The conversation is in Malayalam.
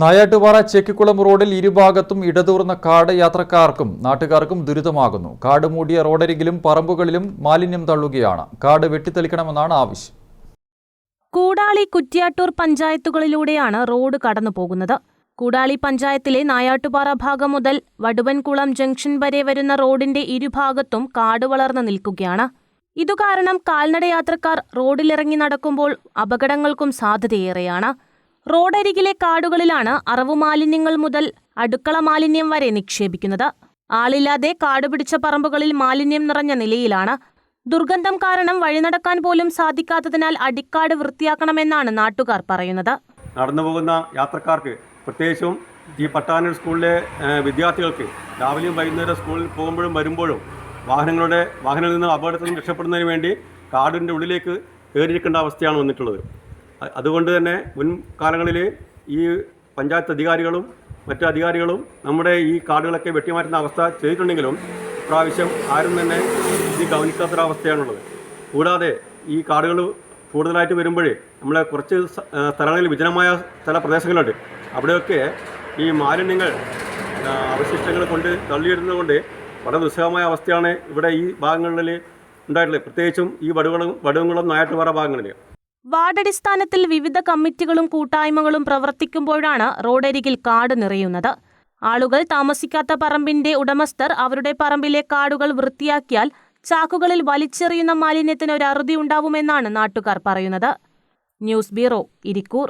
നായാട്ടുപാറ ചെക്കിക്കുളം റോഡിൽ ഇരുഭാഗത്തും ഇടതൂർന്ന കാട് യാത്രക്കാർക്കും നാട്ടുകാർക്കും ദുരിതമാകുന്നു. കാട് മൂടിയ റോഡരികിലും പറമ്പുകളിലും മാലിന്യം തള്ളുകയാണ്. കാട് വെട്ടിത്തെളിക്കണമെന്നാണ് ആവശ്യം. കൂടാളി കുറ്റ്യാട്ടൂർ പഞ്ചായത്തുകളിലൂടെയാണ് റോഡ് കടന്നു പോകുന്നത് കൂടാളി പഞ്ചായത്തിലെ നായാട്ടുപാറ ഭാഗം മുതൽ വടുവൻകുളം ജംഗ്ഷൻ വരെ വരുന്ന റോഡിന്റെ ഇരുഭാഗത്തും കാട് വളർന്നു നിൽക്കുകയാണ്. ഇതുകാരണം കാൽനടയാത്രക്കാർ റോഡിലിറങ്ങി നടക്കുമ്പോൾ അപകടങ്ങൾക്കും സാധ്യതയേറെയാണ്. റോഡരികിലെ കാടുകളിലാണ് അറവു മാലിന്യങ്ങൾ മുതൽ അടുക്കള മാലിന്യം വരെ നിക്ഷേപിക്കുന്നത്. ആളില്ലാതെ കാടുപിടിച്ച പറമ്പുകളിൽ മാലിന്യം നിറഞ്ഞ നിലയിലാണ്. ദുർഗന്ധം കാരണം വഴി നടക്കാൻ പോലും സാധിക്കാത്തതിനാൽ അടിക്കാട് വൃത്തിയാക്കണമെന്നാണ് നാട്ടുകാർ പറയുന്നത്. നടന്നു പോകുന്ന യാത്രക്കാർക്ക് പ്രത്യേകിച്ചും ഈ പട്ടാനൂർ സ്കൂളിലെ വിദ്യാർത്ഥികൾക്ക് രാവിലെയും വൈകുന്നേരം സ്കൂളിൽ പോകുമ്പോഴും വരുമ്പോഴും വാഹനങ്ങളുടെ വാഹനങ്ങളിൽ നിന്ന് അപകടത്തിൽ നിന്ന് രക്ഷപ്പെടുന്നതിന് വേണ്ടി കാടിന്റെ ഉള്ളിലേക്ക് കയറിയിരിക്കേണ്ട അവസ്ഥയാണ് വന്നിട്ടുള്ളത്. അതുകൊണ്ട് തന്നെ മുൻകാലങ്ങളിൽ ഈ പഞ്ചായത്ത് അധികാരികളും മറ്റു അധികാരികളും നമ്മുടെ ഈ കാർഡുകളൊക്കെ വെട്ടിമാറ്റുന്ന അവസ്ഥ ചെയ്തിട്ടുണ്ടെങ്കിലും ഇപ്രാവശ്യം ആരും തന്നെ ഇത് ഗവനിക്കാത്തൊരവസ്ഥയാണുള്ളത്. കൂടാതെ ഈ കാർഡുകൾ കൂടുതലായിട്ട് വരുമ്പോഴേ നമ്മളെ കുറച്ച് സ്ഥലങ്ങളിൽ വിജനമായ ചില പ്രദേശങ്ങളുണ്ട്. അവിടെയൊക്കെ ഈ മാലിന്യങ്ങൾ അവശിഷ്ടങ്ങൾ കൊണ്ട് തള്ളിയിടുന്നത് കൊണ്ട് വളരെ ദുസ്സഹമായ അവസ്ഥയാണ് ഇവിടെ ഈ ഭാഗങ്ങളിൽ ഉണ്ടായിട്ടുള്ളത്. പ്രത്യേകിച്ചും ഈ വടുകുളം വടുകുളം നായാട്ടുപാറ ഭാഗങ്ങളിൽ വാർഡടിസ്ഥാനത്തിൽ വിവിധ കമ്മിറ്റികളും കൂട്ടായ്മകളും പ്രവർത്തിക്കുമ്പോഴാണ് റോഡരികിൽ കാട് നിറയുന്നത്. ആളുകൾ താമസിക്കാത്ത പറമ്പിന്റെ ഉടമസ്ഥർ അവരുടെ പറമ്പിലെ കാടുകൾ വൃത്തിയാക്കിയാൽ ചാക്കുകളിൽ വലിച്ചെറിയുന്ന മാലിന്യത്തിന് ഒരു അറുതി ഉണ്ടാവുമെന്നാണ് നാട്ടുകാർ പറയുന്നത്. News bureau Irikkur.